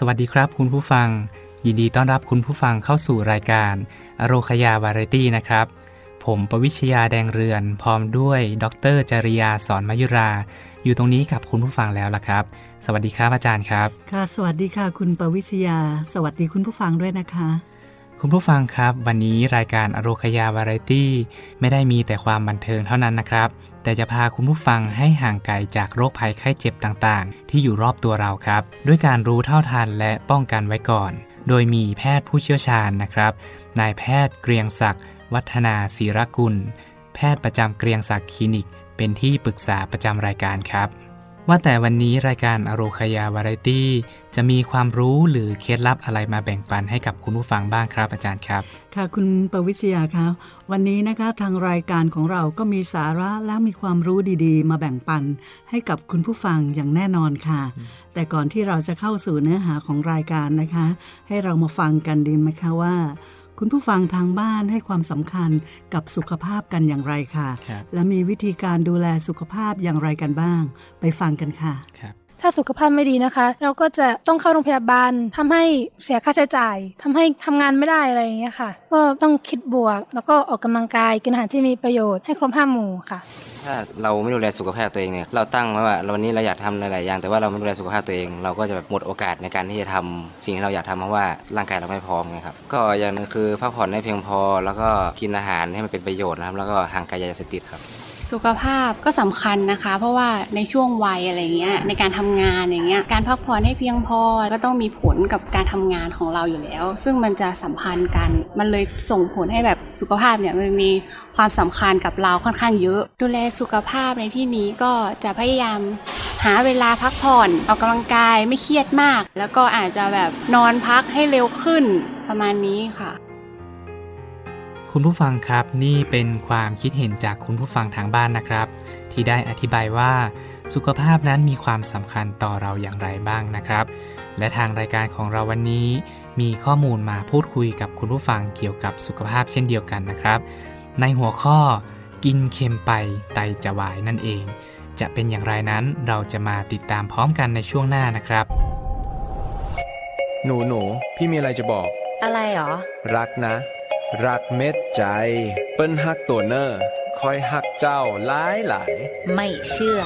สวัสดีครับคุณผู้ฟัง ยินดีต้อนรับคุณผู้ฟังเข้าสู่รายการอโรคยาวาไรตี้นะครับ ผมปวิชยาแดงเรือน พร้อมด้วยดรจริยาสอนมายุรา อยู่ตรงนี้กับคุณผู้ฟังแล้วล่ะครับ สวัสดีครับอาจารย์ครับ ค่ะ สวัสดีค่ะ คุณปวิชยา สวัสดีคุณผู้ฟังด้วยนะคะ คุณผู้ฟังครับ วันนี้รายการอโรคยาวาไรตี้ไม่ได้มีแต่ความบันเทิงเท่านั้นนะครับ แต่จะพาคุณผู้ฟังให้ห่างไกลจากโรคภัยไข้เจ็บต่างๆ ที่อยู่รอบตัวเราครับ ด้วยการรู้เท่าทันและป้องกันไว้ก่อน โดยมีแพทย์ผู้เชี่ยวชาญนะครับนายแพทย์เกรียงศักดิ์วัฒนาศิรกุล แพทย์ประจำเกรียงศักดิ์คลินิก เป็นที่ปรึกษาประจำรายการครับ ว่าแต่วันนี้รายการอโรคยาวาไรตี้ จะมีความรู้หรือเคล็ดลับอะไรมาแบ่งปันให้กับคุณผู้ฟังบ้างครับอาจารย์ครับ ค่ะคุณประวิชยาคะวันนี้นะคะทางรายการของเราก็มีสาระและมีความรู้ดีๆ มาแบ่งปันให้กับคุณผู้ฟังอย่างแน่นอนค่ะ แต่ก่อนที่เราจะเข้าสู่เนื้อหาของรายการนะคะ ให้เรามาฟังกันดีไหมคะว่า คุณผู้ฟังทางบ้านให้ความสำคัญกับสุขภาพกันอย่างไรค่ะครับและมีวิธีการดูแลสุขภาพอย่างไรกันบ้าง ไปฟังกันค่ะครับ ถ้าสุขภาพไม่ดีนะคะ เราก็จะต้องเข้าโรงพยาบาลทำให้เสียค่าใช้จ่ายทำให้ทำงานไม่ได้อะไรอย่างเงี้ยค่ะ ก็ต้องคิดบวก แล้วก็ออกกำลังกายกินอาหารที่มีประโยชน์ให้ครบห้าหมู่ค่ะถ้าเราไม่ดูแลสุขภาพตัวเองเนี่ยเราตั้งไว้ว่าวันนี้เราอยากทำหลายๆอย่าง แต่ว่าเราไม่ดูแลสุขภาพตัวเอง เราก็จะแบบหมดโอกาสในการที่จะทำสิ่งที่เราอยากทำเพราะว่าร่างกายเราไม่พร้อมไงครับก็อย่างหนึงคือพักผ่อนให้เพียงพอ แล้วก็กินอาหารให้มันเป็นประโยชน์นะครับแล้วก็ห่างไกลยาเสพติดครับ สุขภาพก็สำคัญนะคะ เพราะว่าในช่วงวัยอะไรเงี้ยในการทำงานอย่างเงี้ยการพักผ่อนให้เพียงพอก็ต้องมีผลกับการทำงานของเราอยู่แล้ว ซึ่งมันจะสัมพันธ์กัน มันเลยส่งผลให้แบบสุขภาพเนี่ยมันมีความสำคัญกับเราค่อนข้างเยอะ ดูแลสุขภาพในที่นี้ก็จะพยายามหาเวลาพักผ่อนออกกำลังกายไม่เครียดมาก แล้วก็อาจจะแบบนอนพักให้เร็วขึ้นประมาณนี้ค่ะ คุณผู้ฟังครับนี่เป็นความคิดเห็นจากคุณผู้ฟังทางบ้านนะครับ ที่ได้อธิบายว่า สุขภาพนั้นมีความสำคัญต่อเราอย่างไรบ้างนะครับ และทางรายการของเราวันนี้ มีข้อมูลมาพูดคุยกับคุณผู้ฟังเกี่ยวกับสุขภาพเช่นเดียวกันนะครับ ในหัวข้อกินเค็มไปไตจะวายนั่นเอง จะเป็นอย่างไรนั้นเราจะมาติดตามพร้อมกันในช่วงหน้านะครับ หนูหนูพี่มีอะไรจะบอก อะไรหรอ รักนะ รักเม็ดใจ เปิ้นฮักตัวเนอร์คอยฮักเจ้าหลายหลายไม่เชื่อ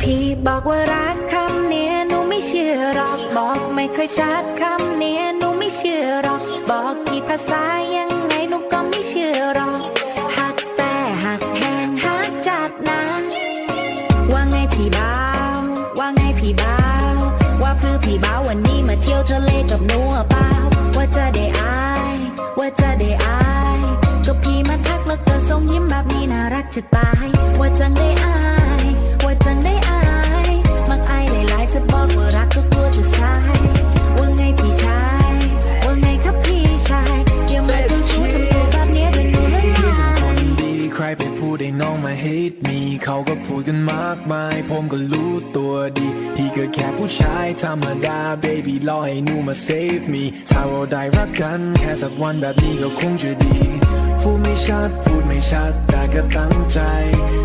พี่บอกว่ารักคำเนี้ยหนูไม่เชื่อหรอก บอกไม่เคยชัดคำเนี้ยหนูไม่เชื่อหรอก บอกกี่ภาษายังไงหนูก็ไม่เชื่อหรอก จะตาย ว่าจังได้อาย ว่าจังได้อาย มักอายหลายๆจะบอกว่ารักก็กลัวจะสาย ว่าไงพี่ชาย ว่าไงครับพี่ชายอย่ามาเจ้าชู้ทำตัวแบบเนี้ยเดี๋ยวหนูละพี่ลาเป็นคนดีใครไปพูดให้น้องมา hate me เขาก็พูดกันมากมาย ผมก็รู้ตัวดี พี่ก็แค่ผู้ชายธรรมดา baby รอให้หนูมา save me ถ้าเราได้รักกันแค่สักวันแบบนี้ก็คงจะดี พูดไม่ชัดพูดไม่ชัดแต่ก็ตั้งใจ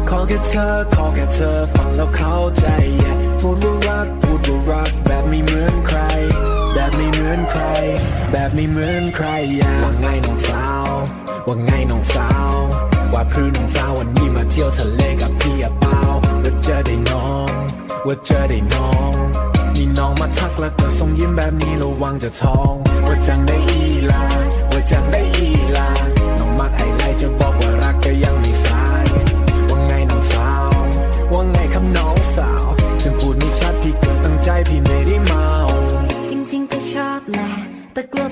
ขอแค่เธอขอแค่เธอฟังแล้วเข้าใจ yeah พูดว่ารักพูดว่ารักแบบไม่เหมือนใคร แบบไม่เหมือนใคร แบบไม่เหมือนใคร yeah ว่าไงน้องสาวว่าไงน้องสาวว่าพรือน้องสาววันนี้มาเที่ยวทะเลกับพี่อะเปล่าว่าเจอได้น้องว่าเจอได้น้องนี่น้องมาทักแล้วก็ส่งยิ้มแบบนี้ระวังจะท้องว่าจังได้อีลาว่าจังได้อี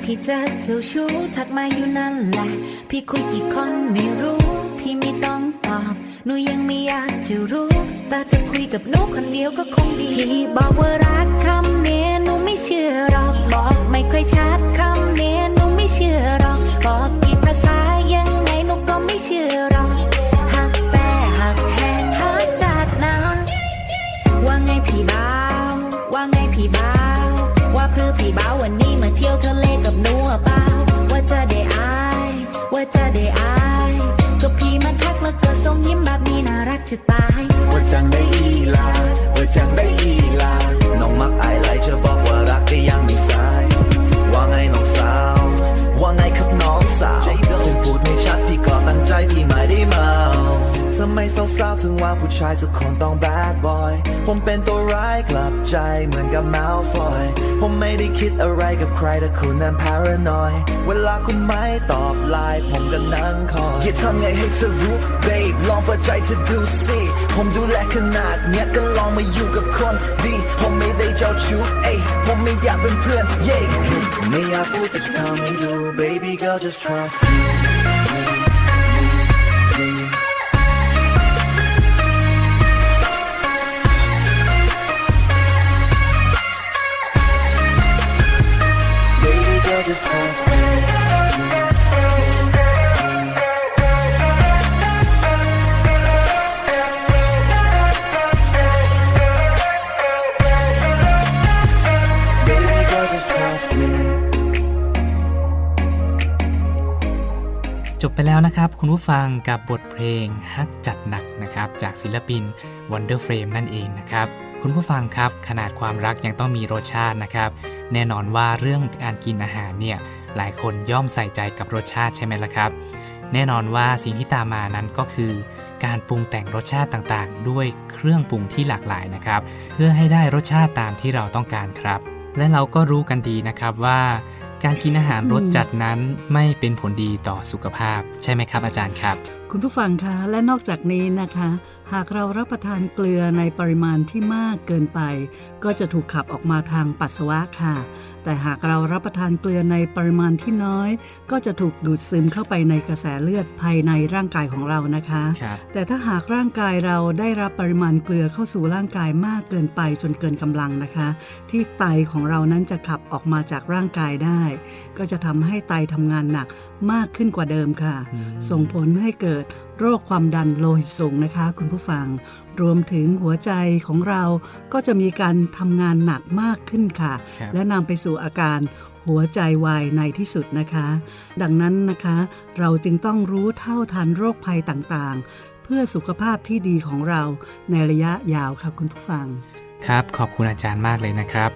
พี่จะเจ้าชู้ทักมาอยู่นั่นแหละ พี่คุยกี่คนไม่รู้ พี่ไม่ต้องตอบหนูยังไม่อยากจะรู้ แต่ถ้าคุยกับหนูคนเดียวก็คงดี พี่บอกว่ารักคำเนี้หนูไม่เชื่อหรอกบอกไม่ค่อยชัดคำเนี้หนูไม่เชื่อหรอกบอกกี่ภาษายังไงหนูก็ไม่เชื่อหรอก จะตาย ผมเป็นตัวร้ายกลับใจเหมือนกับมาลฟอย ผมไม่ได้คิดอะไรกับใครแต่คุณนั้น paranoid เวลาคุณไม่ตอบไลน์ผมก็นั่งคอยอย่าทำไงให้เธอรู้ babe ลองเปิดใจเธอดูสิผมดูแลขนาดเนี้ยก็ลองมาอยู่กับคนดี ผมไม่ได้เจ้าชู้เอ้ยผมไม่อยากเป็นเพื่อนเย้ไม่อยากพูดแต่จะทำให้ดู baby girl just trust me trust me จบไปแล้วนะครับ คุณผู้ฟังกับบทเพลงฮักจัดหนักนะครับจากศิลปิน Wonder Frame นั่นเองนะครับคุณผู้ฟังครับขนาดความรักยังต้องมีรสชาตินะครับ แน่นอนว่าเรื่องการกินอาหารเนี่ยหลายคนย่อมใส่ใจกับรสชาติใช่ไหมล่ะครับ แน่นอนว่าสิ่งที่ตามมานั้นก็คือ การปรุงแต่งรสชาติต่างๆ ด้วยเครื่องปรุงที่หลากหลายนะครับ เพื่อให้ได้รสชาติตามที่เราต้องการครับ และเราก็รู้กันดีนะครับว่า การกินอาหารรสจัดนั้นไม่เป็นผลดีต่อสุขภาพ ใช่ไหมครับอาจารย์ครับ คุณผู้ฟังคะและนอกจากนี้นะคะ หากเรารับประทานเกลือในปริมาณที่มากเกินไป ก็จะถูกขับออกมาทางปัสสาวะค่ะ แต่หากเรารับประทานเกลือในปริมาณที่น้อย ก็จะถูกดูดซึมเข้าไปในกระแสเลือดภายในร่างกายของเรานะคะครับแต่ถ้าหากร่างกายเราได้รับปริมาณเกลือเข้าสู่ร่างกายมากเกินไปจนเกินกำลังนะคะ ที่ไตของเรานั้นจะขับออกมาจากร่างกายได้ ก็จะทำให้ไตทำงานหนักมากขึ้นกว่าเดิมค่ะอืมส่งผลให้เกิด โรคความดันโลหิตสูงนะคะ คุณผู้ฟัง รวมถึงหัวใจของเราก็จะมีการทำงานหนักมากขึ้นค่ะครับและนำไปสู่อาการหัวใจวายในที่สุดนะคะ ดังนั้นนะคะ เราจึงต้องรู้เท่าทันโรคภัยต่างๆ เพื่อสุขภาพที่ดีของเราในระยะยาวค่ะคุณผู้ฟัง ครับ ขอบคุณอาจารย์มากเลยนะครับ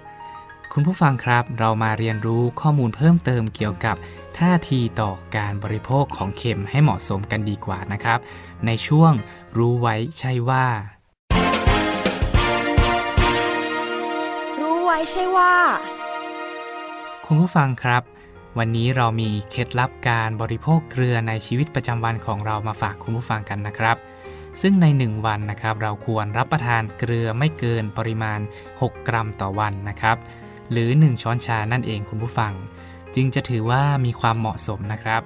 คุณผู้ฟังครับเรามาเรียนรู้ข้อมูลเพิ่มเติมเกี่ยวกับ ท่าทีต่อการบริโภคของเค็มให้เหมาะสมกันดีกว่านะครับ ในช่วงรู้ไว้ใช่ว่า รู้ไว้ใช่ว่า คุณผู้ฟังครับ วันนี้เรามีเคล็ดลับการบริโภคเกลือในชีวิตประจำวันของเรามาฝากคุณผู้ฟังกันนะครับซึ่งใน 1 วันนะครับ เราควรรับประทานเกลือไม่เกินปริมาณ 6 กรัมต่อวันนะครับ หรือ 1 ช้อนชานั่นเองคุณผู้ฟัง จึงจะถือว่ามีความเหมาะสมนะครับ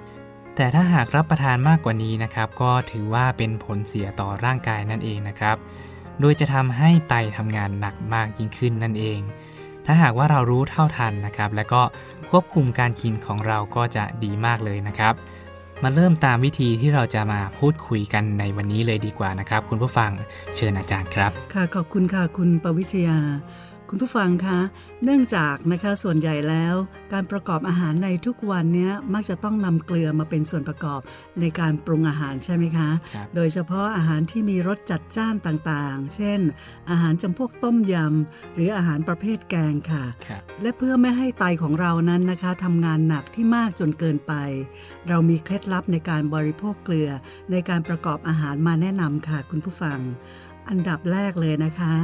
แต่ถ้าหากรับประทานมากกว่านี้นะครับ ก็ถือว่าเป็นผลเสียต่อร่างกายนั่นเองนะครับ โดยจะทำให้ไตทำงานหนักมากยิ่งขึ้นนั่นเอง ถ้าหากว่าเรารู้เท่าทันนะครับ และก็ควบคุมการกินของเราก็จะดีมากเลยนะครับมาเริ่มตามวิธีที่เราจะมาพูดคุยกันในวันนี้เลยดีกว่านะครับ คุณผู้ฟังเชิญอาจารย์ครับ ค่ะขอบคุณค่ะคุณปวิชยา คุณผู้ฟังคะ เนื่องจากนะคะส่วนใหญ่แล้ว การประกอบอาหารในทุกวันเนี้ยมักจะต้องนำเกลือมาเป็นส่วนประกอบในการปรุงอาหารใช่ไหมคะครับโดยเฉพาะอาหารที่มีรสจัดจ้านต่างๆ เช่น อาหารจำพวกต้มยำ หรืออาหารประเภทแกงค่ะครับและเพื่อไม่ให้ไตของเรานั้นนะคะทำงานหนักที่มากจนเกินไป เรามีเคล็ดลับในการบริโภคเกลือ ในการประกอบอาหารมาแนะนำค่ะคุณผู้ฟัง อันดับแรกเลยนะคะ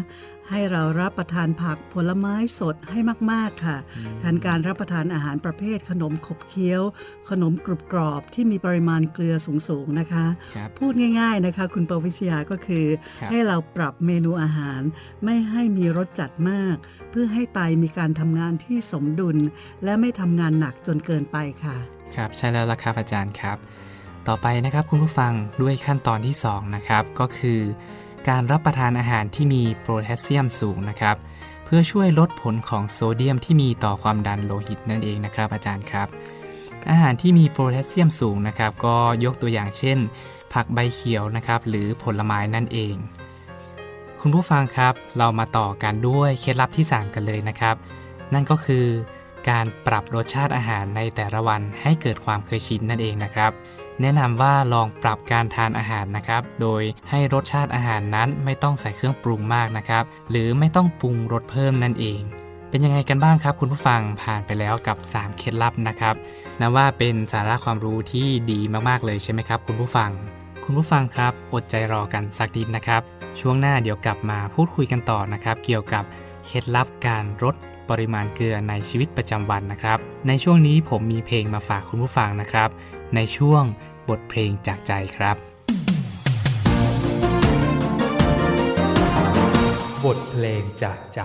ให้เรารับประทานผักผลไม้สดให้มาก ๆ ค่ะอืมแทนการรับประทานอาหารประเภทขนมขบเคี้ยว ขนมกรุบกรอบที่มีปริมาณเกลือสูง ๆ นะคะครับพูดง่าย ๆ นะคะ คุณปวิชยาก็คือครับให้เราปรับเมนูอาหาร ไม่ให้มีรสจัดมาก เพื่อให้ไตมีการทำงานที่สมดุล และไม่ทำงานหนักจนเกินไปค่ะ ครับใช่แล้วล่ะครับอาจารย์ครับ ต่อไปนะครับคุณผู้ฟังด้วยขั้นตอนที่สองนะครับ ก็คือ การรับประทานอาหารที่มีโพแทสเซียมสูงนะครับ เพื่อช่วยลดผลของโซเดียมที่มีต่อความดันโลหิตนั่นเองนะครับ อาจารย์ครับ อาหารที่มีโพแทสเซียมสูงนะครับ ก็ยกตัวอย่างเช่น ผักใบเขียวนะครับ หรือผลไม้นั่นเอง คุณผู้ฟังครับ เรามาต่อกันด้วยเคล็ดลับที่ 3 กันเลยนะครับ นั่นก็คือการปรับรสชาติอาหารในแต่ละวันให้เกิดความเคยชินนั่นเองนะครับ แนะนำว่าลองปรับการทานอาหารนะครับ โดยให้รสชาติอาหารนั้นไม่ต้องใส่เครื่องปรุงมากนะครับ หรือไม่ต้องปรุงรสเพิ่มนั่นเอง เป็นยังไงกันบ้างครับ คุณผู้ฟังผ่านไปแล้วกับ 3 เคล็ดลับนะครับนับว่าเป็นสาระความรู้ที่ดีมากๆเลยใช่ไหมครับ คุณผู้ฟัง คุณผู้ฟังครับ อดใจรอกันสักนิดนะครับ ช่วงหน้าเดี๋ยวกลับมาพูดคุยกันต่อนะครับ เกี่ยวกับเคล็ดลับการลดปริมาณเกลือในชีวิตประจำวันนะครับ ในช่วงนี้ผมมีเพลงมาฝากคุณผู้ฟังนะครับ ในช่วง บทเพลงจากใจครับ บทเพลงจากใจ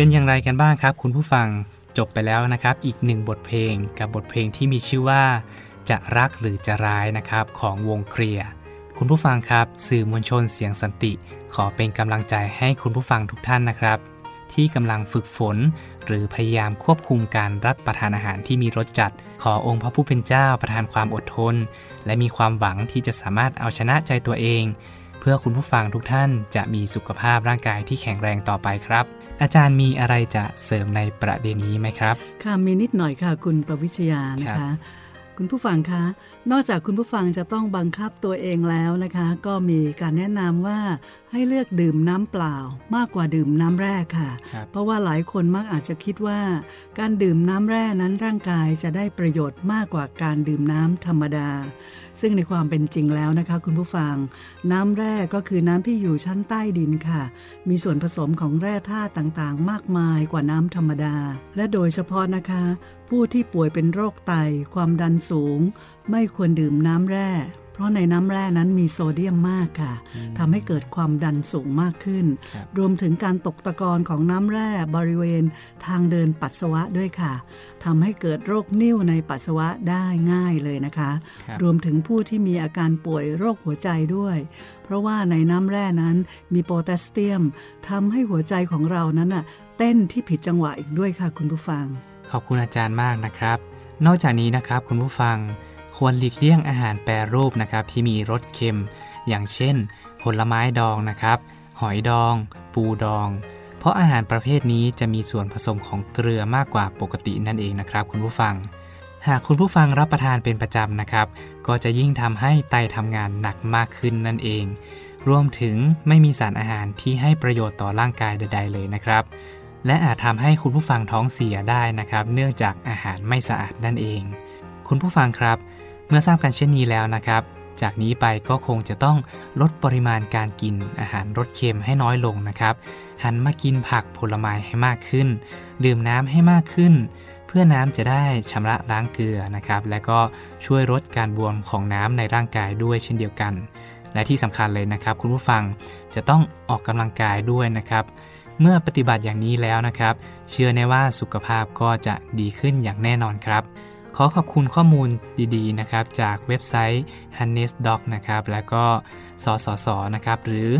เป็นอย่างไรกันบ้างครับ คุณผู้ฟังจบไปแล้วนะครับ อีกหนึ่งบทเพลงกับบทเพลงที่มีชื่อว่า จะรักหรือจะร้ายนะครับของวงเคลียร์คุณผู้ฟังครับ สื่อมวลชนเสียงสันติ ขอเป็นกำลังใจให้คุณผู้ฟังทุกท่านนะครับ ที่กำลังฝึกฝน หรือพยายามควบคุมการรับประทานอาหารที่มีรสจัด ขอองค์พระผู้เป็นเจ้าประทานความอดทน และมีความหวังที่จะสามารถเอาชนะใจตัวเอง เพื่อคุณผู้ฟังทุกท่านจะมีสุขภาพร่างกายที่แข็งแรงต่อไปครับ อาจารย์มีอะไรจะเสริมในประเด็นนี้ไหมครับ ค่ะมีนิดหน่อยค่ะ คุณประวิชยานะครัคะบคุณผู้ฟังคะ นอกจากคุณผู้ฟังจะต้องบังคับตัวเองแล้วนะคะ ก็มีการแนะนำว่า ให้เลือกดื่มน้ำเปล่ามากกว่าดื่มน้ำแร่ค่ะ ครับ เพราะว่าหลายคนมักอาจจะคิดว่า การดื่มน้ำแร่นั้นร่างกายจะได้ประโยชน์มากกว่าการดื่มน้ำธรรมดา ซึ่งในความเป็นจริงแล้วนะคะ คุณผู้ฟัง น้ำแร่ก็คือน้ำที่อยู่ชั้นใต้ดินค่ะ มีส่วนผสมของแร่ธาตุต่างๆ มากมายกว่าน้ำธรรมดา และโดยเฉพาะนะคะ ผู้ที่ป่วยเป็นโรคไต ความดันสูง ไม่ควรดื่มน้ำแร่เพ ราะในน้ำแร่นั้นมีโซเดียมมากค่ะทำให้เกิดความดันสูงมากขึ้นครับรวมถึงการตกตะกอนของน้ำแร่บริเวณทางเดินปัสสาวะด้วยค่ะทำให้เกิดโรคนิ่วในปัสสาวะได้ง่ายเลยนะคะครับรวมถึงผู้ที่มีอาการป่วยโรคหัวใจด้วย เพราะว่าในน้ำแร่นั้นมีโพแทสเซียมทำให้หัวใจของเรานั้นน่ะเต้นที่ผิดจังหวะอีกด้วยค่ะคุณผู้ฟัง ขอบคุณอาจารย์มากนะครับ นอกจากนี้นะครับคุณผู้ฟัง ควรหลีกเลี่ยงอาหารแปรรูปนะครับที่มีรสเค็ม อย่างเช่น ผลไม้ดองนะครับ หอยดอง ปูดอง เพราะอาหารประเภทนี้จะมีส่วนผสมของเกลือมากกว่าปกตินั่นเองนะครับ คุณผู้ฟัง หากคุณผู้ฟังรับประทานเป็นประจำนะครับ ก็จะยิ่งทำให้ไตทำงานหนักมากขึ้นนั่นเอง รวมถึงไม่มีสารอาหารที่ให้ประโยชน์ต่อร่างกายใด ๆ เลยนะครับและอาจทำให้คุณผู้ฟังท้องเสียได้นะครับ เนื่องจากอาหารไม่สะอาดนั่นเอง คุณผู้ฟังครับ เมื่อทราบกันเช่นนี้แล้วนะครับ จากนี้ไปก็คงจะต้องลดปริมาณการกินอาหารรสเค็มให้น้อยลงนะครับ หันมากินผักผลไม้ให้มากขึ้น ดื่มน้ำให้มากขึ้น เพื่อน้ำจะได้ชำระล้างเกลือนะครับ และก็ช่วยลดการบวมของน้ำในร่างกายด้วยเช่นเดียวกัน และที่สำคัญเลยนะครับ คุณผู้ฟังจะต้องออกกำลังกายด้วยนะครับเมื่อปฏิบัติอย่างนี้แล้วนะครับ เชื่อแน่ว่าสุขภาพก็จะดีขึ้นอย่างแน่นอนครับ ขอขอบคุณข้อมูลดีๆนะครับจากเว็บไซต์ h a n n e s Doc นะครับแล้วก็สสสนะครับหรือ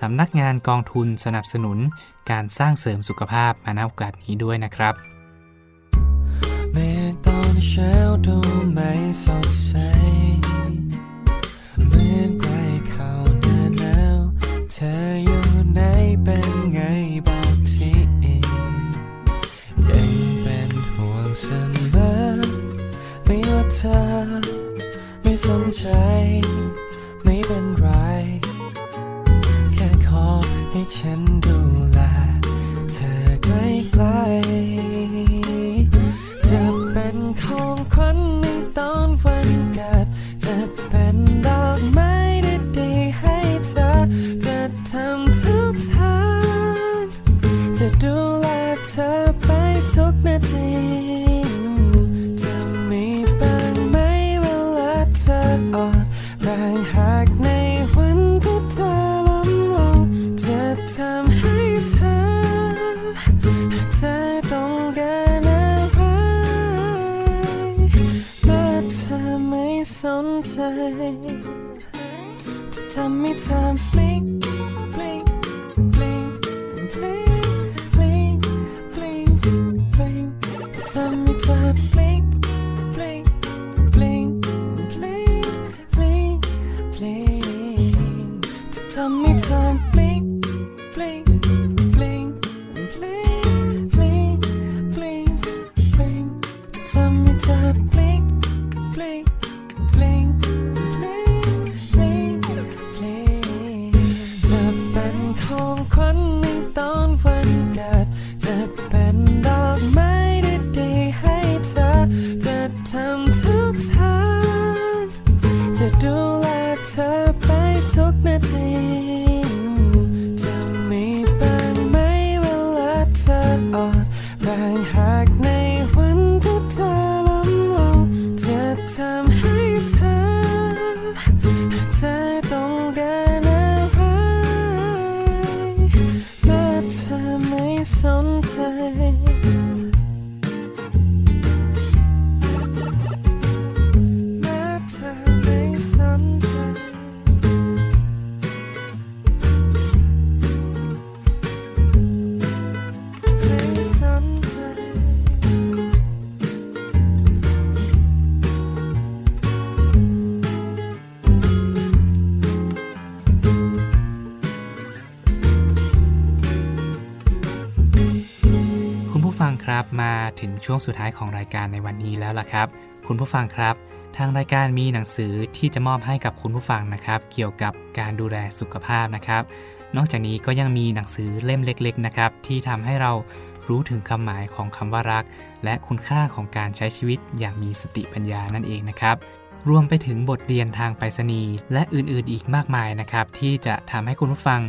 สำนักงานกองทุนสนับสนุนการสร้างเสริมสุขภาพมาณโอกาสนี้ด้วยนะครับเมฆตอนเช้าดูไม่สดใสเหมือนใกล้เข้าหน้าหนาวเธออยู่ไหนเป็น เธอ ไม่สนใจ ไม่เป็นไร แค่ขอให้ฉันดู จะทำให้เธอพลิกพลิ ช่วงสุดท้ายของรายการในวันนี้แล้วล่ะครับ คุณผู้ฟังครับ ทางรายการมีหนังสือที่จะมอบให้กับคุณผู้ฟังนะครับ เกี่ยวกับการดูแลสุขภาพนะครับ นอกจากนี้ก็ยังมีหนังสือเล่มเล็ก ๆ นะครับ ที่ทำให้เรารู้ถึงคำหมายของคำว่ารัก และคุณค่าของการใช้ชีวิตอย่างมีสติปัญญานั่นเองนะครับ รวมไปถึงบทเรียนทางไปรษณีย์และอื่นๆ อีกมากมายนะครับ ที่จะทำให้คุณผู้ฟัง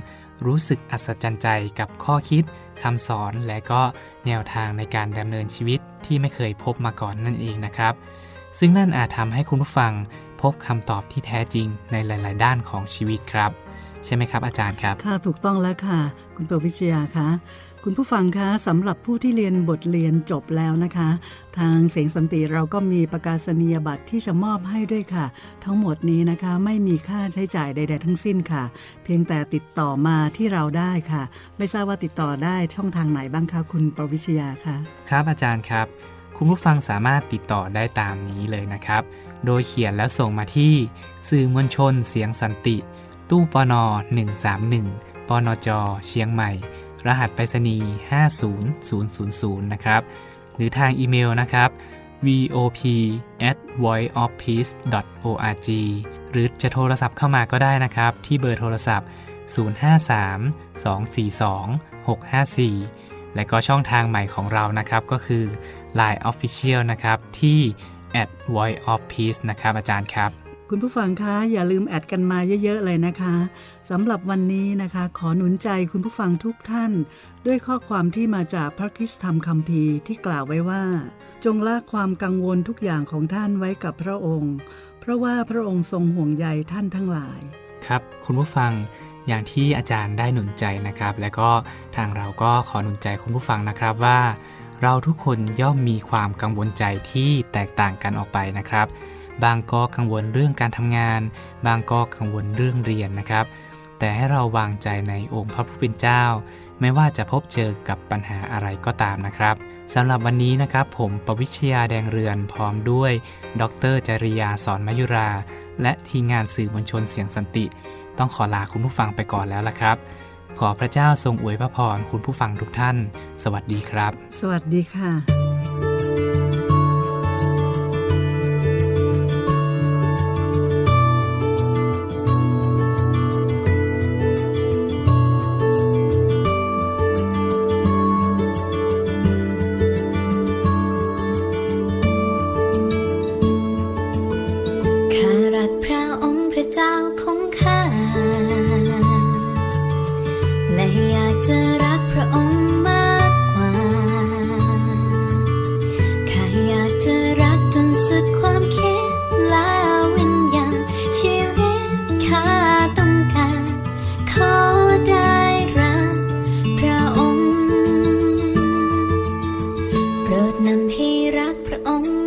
รู้สึกอัศจรรย์ใจกับข้อคิดคำสอนและก็ แนวทางในการดำเนินชีวิตที่ไม่เคยพบมาก่อนนั่นเองนะครับ ซึ่งนั่นอาจทำให้คุณผู้ฟังพบคำตอบที่แท้จริงในหลาย ๆ ด้านของชีวิตครับ ใช่ไหมครับอาจารย์ครับ ค่ะถูกต้องแล้วค่ะ คุณปิวิชยาคะ คุณผู้ฟังคะสำหรับผู้ที่เรียนบทเรียนจบแล้วนะคะ ทางเสียงสันติเราก็มีประกาศนียบัตรที่จะมอบให้ด้วยค่ะ ทั้งหมดนี้นะคะไม่มีค่าใช้จ่ายใด ๆ ทั้งสิ้นค่ะ เพียงแต่ติดต่อมาที่เราได้ค่ะ ไม่ทราบว่าติดต่อได้ช่องทางไหนบ้างคะคุณประวิชยาคะครับอาจารย์ครับ คุณผู้ฟังสามารถติดต่อได้ตามนี้เลยนะครับ โดยเขียนแล้วส่งมาที่ สื่อมวลชนเสียงสันติ ตู้ปน131ปนจเชียงใหม่ รหัสไปรษณีย์ 50000 นะครับ หรือทางอีเมลนะครับ vop at voiceofpeace org หรือจะโทรศัพท์เข้ามาก็ได้นะครับ ที่เบอร์โทรศัพท์ 053 242 654 และก็ช่องทางใหม่ของเรานะครับ ก็คือ Line Official นะครับ ที่ at voice of peace นะครับอาจารย์ครับ คุณผู้ฟังคะอย่าลืมแอดกันมาเยอะ ๆ เลยนะคะ สำหรับวันนี้นะคะ ขอหนุนใจคุณผู้ฟังทุกท่าน ด้วยข้อความที่มาจากพระคริสตธรรมคัมภีร์ที่กล่าวไว้ว่า จงละความกังวลทุกอย่างของท่านไว้กับพระองค์ เพราะว่าพระองค์ทรงห่วงใยท่านทั้งหลาย ครับคุณผู้ฟังอย่างที่อาจารย์ได้หนุนใจนะครับ และก็ทางเราก็ขอหนุนใจคุณผู้ฟังนะครับว่า เราทุกคนย่อมมีความกังวลใจที่แตกต่างกันออกไปนะครับ บางก็กังวลเรื่องการทำงาน บางก็กังวลเรื่องเรียนนะครับ แต่ให้เราวางใจในองค์พระผู้เป็นเจ้า ไม่ว่าจะพบเจอกับปัญหาอะไรก็ตามนะครับสำหรับวันนี้นะครับผมประวิชยาแดงเรือนพร้อมด้วย ดรจริยาสอนมายุรา และทีมงานสื่อมวลชนเสียงสันติ ต้องขอลาคุณผู้ฟังไปก่อนแล้วละครับ ขอพระเจ้าทรงอวยพระพรคุณผู้ฟังทุกท่าน สวัสดีครับ สวัสดีค่ะ รั